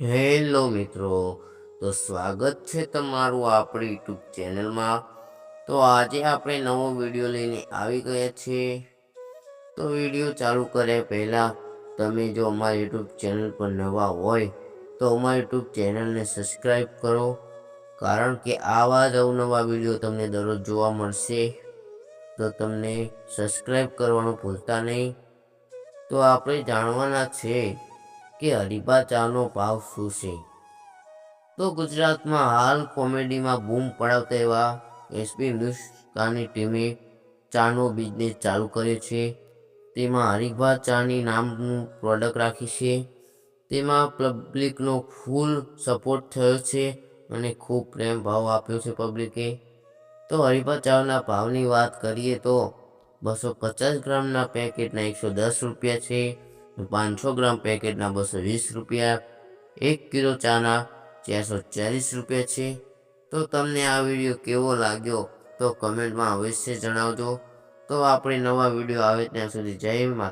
Hello મિત્રો, તો સ્વાગત છે તમારું આપણી યુટ્યુબ ચેનલમાં. તો આજે આપણે નવો વીડિયો લઈને આવી ગયા છીએ. તો વીડિયો ચાલુ કર્યા પહેલાં તમે જો અમારી યુટ્યુબ ચેનલ પર નવા હોય, તો અમારી યુટ્યુબ ચેનલને સબસ્ક્રાઈબ કરો. કારણ કે આવા જ અવનવા વીડિયો તમને દરરોજ જોવા મળશે. તો તમને સબસ્ક્રાઈબ કરવાનું ભૂલતા નહીં. તો આપણે જાણવાના છે કે હરિભા ચાનો ભાવ શું છે? તો ગુજરાતમાં હાલ કોમેડીમાં બૂમ પડાવતા એવા એસપી ન્યૂઝની ટીમે ચાનો બિઝનેસ ચાલુ કર્યો છે. તેમાં હરિભા ચાની નામનું પ્રોડક્ટ રાખી છે. તેમાં પબ્લિકનો ફૂલ સપોર્ટ થયો છે અને ખૂબ પ્રેમ ભાવ આપ્યો છે પબ્લિકે તો હરિભા ચાના ભાવની વાત કરીએ તો બસો પચાસ ગ્રામના પેકેટના એકસો દસ રૂપિયા છે. પાંચસો ગ્રામ પેકેટના બસો વીસ રૂપિયા, એક કિલો ચાના ચારસો ચાલીસ રૂપિયા છે. તો તમને આ વીડિયો કેવો લાગ્યો તો કમેન્ટમાં અવશ્ય જણાવજો. તો આપણે નવા વીડિયો આવે ત્યાં સુધી જય માતા